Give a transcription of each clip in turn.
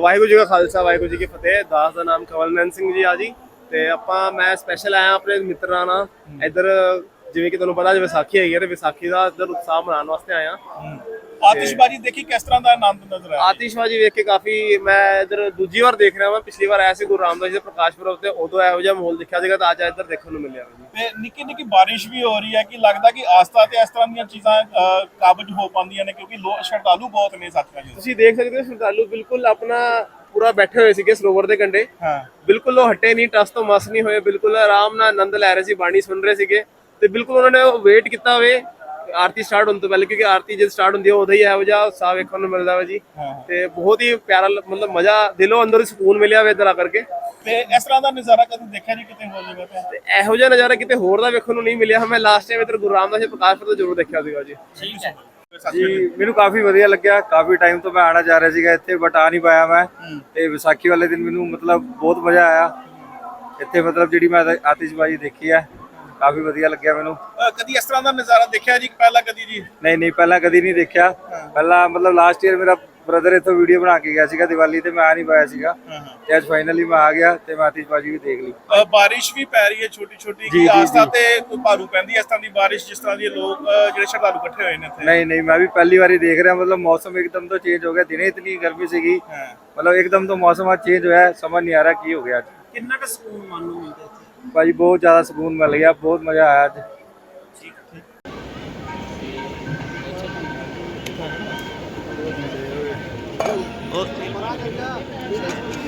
ਵਾਹਿਗੁਰੂ ਜੀ ਦਾ ਖਾਲਸਾ ਵਾਹਿਗੁਰੂ ਜੀ ਕੀ ਫਤਿਹ। ਦਾਸ ਦਾ ਨਾਮ ਕਵਲਨੰਦ ਸਿੰਘ ਜੀ ਆ ਜੀ। ਤੇ ਆਪਾਂ ਮੈਂ ਸਪੈਸ਼ਲ ਆਇਆ ਆਪਣੇ ਮਿੱਤਰਾਂ ਨਾਲ। ਇੱਧਰ ਜਿਵੇਂ ਕਿ ਤੁਹਾਨੂੰ ਪਤਾ ਜਿਵੇਂ ਵਿਸਾਖੀ ਹੈਗੀ ਹੈ ਤੇ ਵਿਸਾਖੀ ਦਾ ਇੱਧਰ ਉਤਸ਼ਾਹ ਮਨਾਉਣ ਵਾਸਤੇ ਆਇਆ। ਆਤਿਸ਼ਬਾਜ਼ੀ ਦੇਖੀ ਕਿਸ ਤਰ੍ਹਾਂ ਦਾ ਆਨੰਦ ਨਜ਼ਰ ਆਇਆ? ਆਤਿਸ਼ਬਾਜ਼ੀ ਵੇਖ ਕੇ ਕਾਫੀ ਮੈਂ ਇੱਧਰ ਦੂਜੀ ਵਾਰ ਦੇਖ ਰਿਹਾ ਮੈਂ ਪਿਛਲੀ ਵਾਰ ਆਇਆ ਸੀ ਗੁਰੂ ਰਾਮਦਾਸ ਜੀ ਦੇ ਪ੍ਰਕਾਸ਼ ਪੁਰਬ ਤੇ ਉਦੋਂ ਇਹੋ ਜਿਹਾ ਮਾਹੌਲ ਦੇਖਿਆ ਸੀਗਾ ਤਾਂ ਅੱਜ ਇੱਧਰ ਦੇਖਣ ਨੂੰ ਮਿਲਿਆ ਤੇ ਨਿੱਕੀ ਨਿੱਕੀ ਬਾਰਿਸ਼ ਵੀ ਹੋ ਰਹੀ ਹੈ ਕਿ ਲੱਗਦਾ ਕਿ ਆਸਥਾ ਤੇ ਇਸ ਤਰ੍ਹਾਂ ਦੀਆਂ ਚੀਜ਼ਾਂ ਕਾਬਜ ਹੋ ਪਾਉਂਦੀਆਂ ਨੇ ਕਿਉਂਕਿ ਲੋਕ ਸ਼ਰਧਾਲੂ ਬਹੁਤ ਨੇ ਸਾਥੀਆਂ ਜੀ। ਤੁਸੀਂ ਦੇਖ ਸਕਦੇ ਹੋ ਸ਼ਰਧਾਲੂ ਬਿਲਕੁਲ ਆਪਣਾ ਪੂਰਾ ਬੈਠੇ ਹੋਏ ਸੀਗੇ ਸਰੋਵਰ ਦੇ ਕੰਢੇ। ਹਾਂ। ਬਿਲਕੁਲ ਉਹ ਹਟੇ ਨਹੀਂ ਟਸ ਤੋਂ ਮਸ ਨਹੀਂ ਹੋਏ ਬਿਲਕੁਲ ਆਰਾਮ ਨਾਲ ਆਨੰਦ ਲੈ ਰਹੇ ਸੀ ਬਾਣੀ ਸੁਣ ਰਹੇ ਸੀਗੇ। ਤੇ ਬਿਲਕੁਲ ਉਹਨਾਂ ਨੇ ਵੇਟ ਕੀਤਾ ਹੋਵੇ ਆਰਤੀ ਸਟਾਰਟ ਹੋਣ ਤੋਂ ਪਹਿਲੇ ਕਿਉਂਕਿ ਆਰਤੀ ਜਦ ਸਟਾਰਟ ਹੁੰਦੀ ਹੈ ਉਦੋਂ ਹੀ ਇਹੋ ਜਿਹਾ ਉਤਸ਼ਾਹ ਵੇਖਣ ਨੂੰ ਮਿਲਦਾ ਵਾ ਜੀ। ਤੇ ਬਹੁਤ ਹੀ ਪਿਆਰਾ ਮਤਲਬ ਮਜ਼ਾ ਦਿਲੋਂ ਅੰਦਰ ਸਕੂਨ ਮਿਲਿਆ ਵੇ ਇੱਧਰ ਆ ਕਰਕੇ। ਤੇ ਇਸ ਤਰ੍ਹਾਂ ਦਾ ਨਜ਼ਾਰਾ ਕਦੇ ਦੇਖਿਆ ਜੀ ਕਿਤੇ ਹੋਰ ਜਗ੍ਹਾ ਤੇ? ਇਹੋ ਜਿਹਾ ਨਜ਼ਾਰਾ ਕਿਤੇ ਹੋਰ ਦਾ ਵੇਖਣ ਨੂੰ ਨਹੀਂ ਮਿਲਿਆ। ਮੈਂ ਲਾਸਟ ਟਾਈਮ ਇੱਧਰ ਗੁਰੂ ਰਾਮਦਾਸ ਜੀ ਪ੍ਰਕਾਸ਼ ਪੁਰਬ ਤੇ ਜ਼ਰੂਰ ਦੇਖਿਆ ਸੀਗਾ ਜੀ। ਠੀਕ ਹੈ। ਜੀ ਮੈਨੂੰ ਕਾਫੀ ਵਧੀਆ ਲੱਗਿਆ। ਕਾਫੀ ਟਾਈਮ ਤੋਂ ਮੈਂ ਆਣਾ ਚਾਹ ਰਿਹਾ ਸੀਗਾ ਇੱਥੇ ਬਟ ਆ ਨਹੀਂ ਪਾਇਆ ਮੈਂ। ਤੇ ਵਿਸਾਖੀ ਵਾਲੇ ਦਿਨ ਮੈਨੂੰ ਮਤਲਬ ਬਹੁਤ ਮਜ਼ਾ ਆਇਆ। ਇੱਥੇ ਮਤਲਬ ਜਿਹੜੀ ਮੈਂ ਆਤਿਸ਼ਬਾਜ਼ੀ ਦੇਖੀ ਹੈ ਕਾਫੀ ਵਧੀਆ ਲੱਗਿਆ ਮੈਨੂੰ। ਕਦੀ ਇਸ ਤਰ੍ਹਾਂ ਦਾ ਨਜ਼ਾਰਾ ਦੇਖਿਆ ਜੀ ਪਹਿਲਾਂ ਕਦੀ ਜੀ? ਨਹੀਂ ਨਹੀਂ ਪਹਿਲਾਂ ਕਦੀ ਨਹੀਂ ਦੇਖਿਆ। ਪਹਿਲਾਂ ਮਤਲਬ ਲਾਸਟ ਈਅਰ ਮੇਰਾ ਬ੍ਰਦਰ ਇੱਥੋਂ ਵੀਡੀਓ ਬਣਾ ਕੇ ਗਿਆ ਸੀਗਾ ਦੀਵਾਲੀ ਤੇ ਮੈਂ ਆ ਨਹੀਂ ਪਾਇਆ ਸੀਗਾ। ਤੇ ਅੱਜ ਫਾਈਨਲੀ ਮੈਂ ਆ ਗਿਆ ਤੇ ਮੈਂ ਆਤਿਸ਼ਬਾਜ਼ੀ ਵੀ ਦੇਖ ਲਈ। ਬਾਰਿਸ਼ ਵੀ ਪੈ ਰਹੀ ਹੈ ਛੋਟੀ ਛੋਟੀ ਜੀ, ਕਿ ਜੀ, ਆਸਤਾ ਜੀ। ਤੇ ਕੋਈ ਭਾਰੂ ਪੈਂਦੀ ਹੈ ਇਸ ਤਰ੍ਹਾਂ ਦੀ ਬਾਰਿਸ਼ ਜਿਸ ਤਰ੍ਹਾਂ ਦੀ ਲੋਕ ਜਿਹੜੇ ਸ਼ਰਧਾਲੂ ਇਕੱਠੇ ਹੋਏ ਨੇ ਇੱਥੇ? ਨਹੀਂ ਨਹੀਂ ਮੈਂ ਵੀ ਪਹਿਲੀ ਵਾਰੀ ਦੇਖ ਰਿਹਾ ਮਤਲਬ ਮੌਸਮ ਇੱਕਦਮ ਤੋਂ ਚੇਂਜ ਹੋ ਗਿਆ। ਦਿਨੇ ਇਤਨੀ ਗਰਮੀ ਸੀਗੀ। ਹਾਂ। ਮਤਲਬ ਇੱਕਦਮ ਤੋਂ ਮੌਸਮ ਅੱਜ ਚੇਂਜ ਹੋਇਆ ਹੈ, ਸਮਝ ਨਹੀਂ ਆ ਰਿਹਾ ਕੀ ਹੋ ਗਿਆ ਅੱਜ। ਕਿੰਨਾ ਕੁ ਸਕੂਨ ਮਨ ਨੂੰ ਮਿਲਦਾ ਇੱਥੇ? ਭਾਜੀ ਬਹੁਤ ਜ਼ਿਆਦਾ ਸਕੂਨ ਮਿਲ ਗਿਆ ਬਹੁਤ ਮਜ਼ਾ ਆਇਆ ਅੱਜ ਜਲਦੀ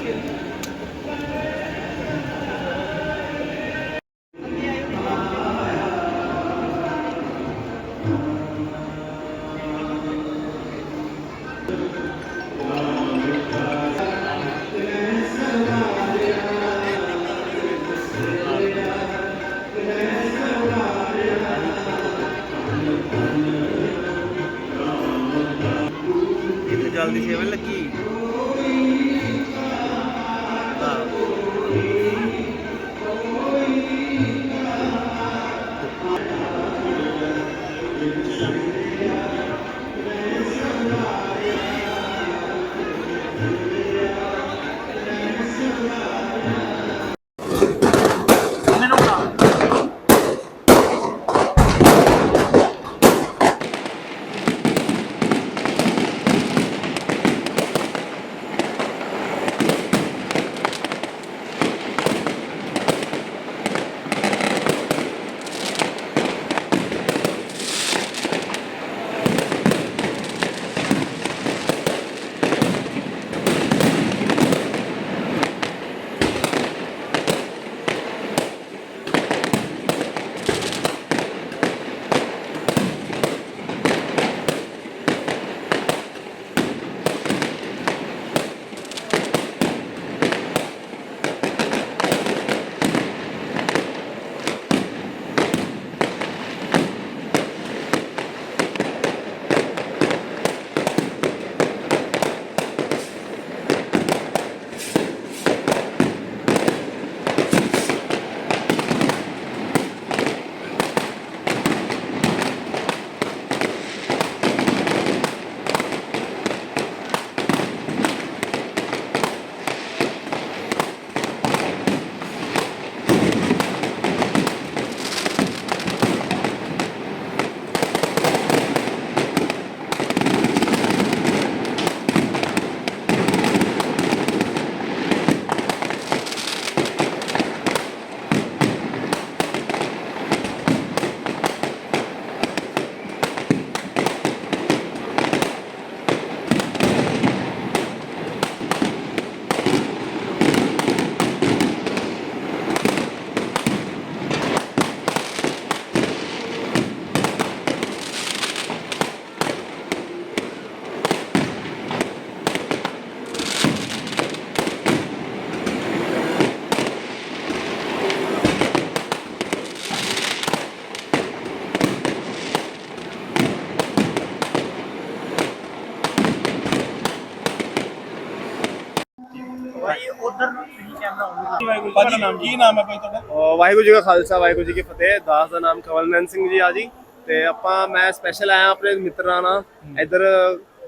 ਭਾਜੀ ਨਾਮ ਕੀ ਨਾਮ ਹੈ ਭਾਈ ਤੁਹਾਡਾ? ਅਹ ਵਾਹਿਗੁਰੂ ਜੀ ਕਾ ਖਾਲਸਾ ਵਾਹਿਗੁਰੂ ਜੀ ਕੀ ਫਤਿਹ। ਦਾਸ ਦਾ ਨਾਮ ਕਵਲਨੰਦ ਸਿੰਘ ਜੀ ਆ ਜੀ। ਤੇ ਆਪਾਂ ਮੈਂ ਸਪੈਸ਼ਲ ਆਇਆ ਆਪਣੇ ਮਿੱਤਰਾਂ ਨਾਲ ਇੱਧਰ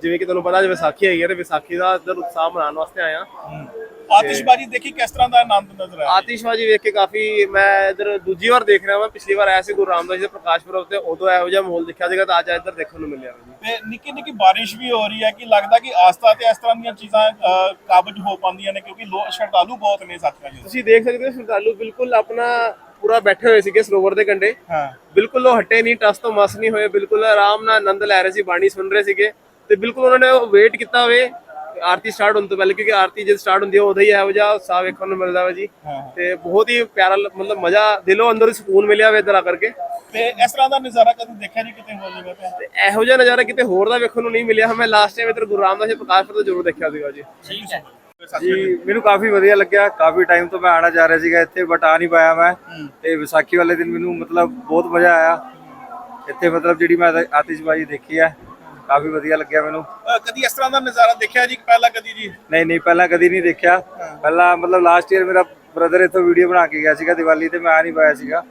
ਜਿਵੇਂ ਕਿ ਤੁਹਾਨੂੰ ਪਤਾ ਅੱਜ ਵਿਸਾਖੀ ਹੈਗੀ ਹੈ ਤੇ ਵਿਸਾਖੀ ਦਾ ਇੱਧਰ ਉਤਸ਼ਾਹ ਮਨਾਉਣ ਵਾਸਤੇ ਹਾਂ। ਆਤਿਸ਼ਬਾਜ਼ੀ ਦੇਖੀ ਕਿਸ ਤਰ੍ਹਾਂ ਦਾ ਆਨੰਦ ਨਜ਼ਰ ਆਇਆ? ਆਤਿਸ਼ਬਾਜ਼ੀ ਵੇਖ ਕੇ ਕਾਫੀ ਮੈਂ ਇੱਧਰ ਦੂਜੀ ਵਾਰ ਦੇਖ ਰਿਹਾ ਹਾਂ ਪਿਛਲੀ ਵਾਰ ਆਇਆ ਸੀ ਗੁਰੂ ਰਾਮਦਾਸ ਜੀ ਦੇ ਪ੍ਰਕਾਸ਼ ਪੁਰਬ ਤੇ ਉਦੋਂ ਇਹੋ ਜਿਹਾ ਮਾਹੌਲ ਦੇਖਿਆ ਸੀਗਾ ਤਾਂ ਅੱਜ ਇੱਧਰ ਦੇਖਣ ਨੂੰ ਮਿਲਿਆ ਤੇ ਨਿੱਕੀ ਨਿੱਕੀ ਬਾਰਿਸ਼ ਵੀ ਹੋ ਰਹੀ ਹੈ ਕਿ ਲੱਗਦਾ ਕਿ ਆਸਥਾ ਤੇ ਇਸ ਤਰ੍ਹਾਂ ਦੀਆਂ ਚੀਜ਼ਾਂ ਕਾਬਜ ਹੋ ਪਾਉਂਦੀਆਂ ਨੇ ਕਿਉਂਕਿ ਲੋਕ ਸ਼ਰਧਾਲੂ ਬਹੁਤ ਨੇ ਸਾਥੀਆਂ ਜੀ। ਤੁਸੀਂ ਦੇਖ ਸਕਦੇ ਹੋ ਸ਼ਰਧਾਲੂ ਬਿਲਕੁਲ ਆਪਣਾ ਪੂਰਾ ਬੈਠੇ ਹੋਏ ਸੀਗੇ ਸਰੋਵਰ ਦੇ ਕੰਢੇ। ਹਾਂ। ਬਿਲਕੁਲ ਉਹ ਹਟੇ ਨਹੀਂ ਟਸ ਤੋਂ ਮਸ ਨਹੀਂ ਹੋਏ ਬਿਲਕੁਲ ਆਰਾਮ ਨਾਲ ਆਨੰਦ ਲੈ ਰਹੇ ਸੀ ਬਾਣੀ ਸੁਣ ਰਹੇ ਸੀਗੇ। ਤੇ ਬਿਲਕੁਲ ਉਹਨਾਂ ਨੇ ਵੇਟ ਕੀਤਾ ਹੋਵੇ ਆਰਤੀ ਸਟਾਰਟ ਹੋਣ ਤੋਂ ਪਹਿਲੇ ਕਿਉਂਕਿ ਆਰਤੀ ਜਦ ਸਟਾਰਟ ਹੁੰਦੀ ਹੈ ਉਦੋਂ ਹੀ ਇਹੋ ਜਿਹਾ ਉਤਸ਼ਾਹ ਵੇਖਣ ਨੂੰ ਮਿਲਦਾ ਵਾ ਜੀ। ਤੇ ਬਹੁਤ ਹੀ ਪਿਆਰਾ ਮਤਲਬ ਮਜ਼ਾ ਦਿਲੋਂ ਅੰਦਰ ਸਕੂਨ ਮਿਲਿਆ ਵੇ ਇੱਧਰ ਆ ਕਰਕੇ। ਤੇ ਇਸ ਤਰ੍ਹਾਂ ਦਾ ਨਜ਼ਾਰਾ ਕਦੇ ਦੇਖਿਆ ਜੀ ਕਿਤੇ ਹੋਰ ਜਗ੍ਹਾ ਤੇ? ਤੇ ਇਹੋ ਜਿਹਾ ਨਜ਼ਾਰਾ ਕਿਤੇ ਹੋਰ ਦਾ ਵੇਖਣ ਨੂੰ ਨਹੀਂ ਮਿਲਿਆ। ਮੈਂ ਲਾਸਟ ਟਾਈਮ ਇੱਧਰ ਗੁਰੂ ਰਾਮਦਾਸ ਜੀ ਪ੍ਰਕਾਸ਼ ਪੁਰਬ ਜ਼ਰੂਰ ਦੇਖਿਆ ਸੀਗਾ ਜੀ। ਜੀ ਮੈਨੂੰ ਕਾਫੀ ਵਧੀਆ ਲੱਗਿਆ। ਕਾਫੀ ਟਾਈਮ ਤੋਂ ਮੈਂ ਆਣਾ ਚਾਹ ਰਿਹਾ ਸੀਗਾ ਇੱਥੇ ਬਟ ਆ ਨਹੀਂ ਪਾਇਆ ਮੈਂ। ਤੇ ਵਿਸਾਖੀ ਵਾਲੇ ਦਿਨ ਮੈਨੂੰ ਮਤਲਬ ਬਹੁਤ ਮਜ਼ਾ ਆਇਆ। ਇੱਥੇ ਮਤਲਬ ਜਿਹੜੀ ਮੈਂ ਆਤਿਸ਼ਬਾਜ਼ੀ ਦੇਖੀ ਹੈ ਕਾਫੀ ਵਧੀਆ ਲੱਗਿਆ ਮੈਨੂੰ। ਕਦੀ ਇਸ ਤਰ੍ਹਾਂ ਦਾ ਨਜ਼ਾਰਾ ਦੇਖਿਆ ਜੀ ਪਹਿਲਾਂ ਕਦੀ ਜੀ? ਨਹੀਂ ਨਹੀਂ ਪਹਿਲਾਂ ਕਦੀ ਨਹੀਂ ਦੇਖਿਆ। ਪਹਿਲਾਂ ਮਤਲਬ ਲਾਸਟ ਈਅਰ ਮੇਰਾ ਬ੍ਰਦਰ ਇੱਥੋਂ ਵੀਡੀਓ ਬਣਾ ਕੇ ਗਿਆ ਸੀਗਾ ਦੀਵਾਲੀ ਤੇ ਮੈਂ ਆ ਨਹੀਂ ਪਾਇਆ ਸੀਗਾ।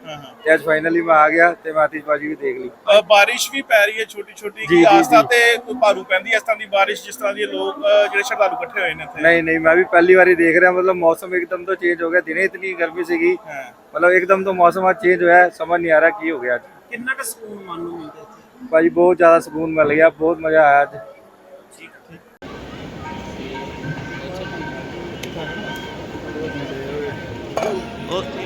ਤੇ ਅੱਜ ਫਾਈਨਲੀ ਮੈਂ ਆ ਗਿਆ ਤੇ ਮੈਂ ਆਤਿਸ਼ਬਾਜ਼ੀ ਵੀ ਦੇਖ ਲਈ। ਬਾਰਿਸ਼ ਵੀ ਪੈ ਰਹੀ ਹੈ ਛੋਟੀ ਛੋਟੀ ਜੀ, ਕਿ ਜੀ, ਜੀ। ਤੇ ਕੋਈ ਭਾਰੂ ਪੈਂਦੀ ਹੈ ਇਸ ਤਰ੍ਹਾਂ ਦੀ ਬਾਰਿਸ਼ ਜਿਸ ਤਰ੍ਹਾਂ ਦੀ ਲੋਕ ਜਿਹੜੇ ਸ਼ਰਧਾਲੂ ਇਕੱਠੇ ਹੋਏ ਨੇ ਇੱਥੇ? ਨਹੀਂ ਨਹੀਂ ਮੈਂ ਵੀ ਪਹਿਲੀ ਵਾਰੀ ਦੇਖ ਰਿਹਾ ਮਤਲਬ ਮੌਸਮ ਇੱਕਦਮ ਤੋਂ ਚੇਂਜ ਹੋ ਗਿਆ। ਦਿਨੇ ਇਤਨੀ ਗਰਮੀ ਸੀਗੀ। ਹਾਂ। ਮਤਲਬ ਇੱਕਦਮ ਤੋਂ ਮੌਸਮ ਆ ਚੇਂਜ ਹੋਇਆ ਸਮਝ ਨਹੀਂ ਆ ਰਿਹਾ ਕੀ ਹੋ ਗਿਆ ਅੱਜ। ਕਿੰਨਾ ਕੁ ਸਕੂਨ ਮਨ ਨੂੰ ਮਿਲਦਾ ਇੱਥੇ? ਭਾਜੀ ਬਹੁਤ ਜ਼ਿਆਦਾ ਸਕੂਨ ਮਿਲ ਗਿਆ ਬਹੁਤ ਮਜ਼ਾ ਆਇਆ ਅੱਜ। ਇੱਥੇ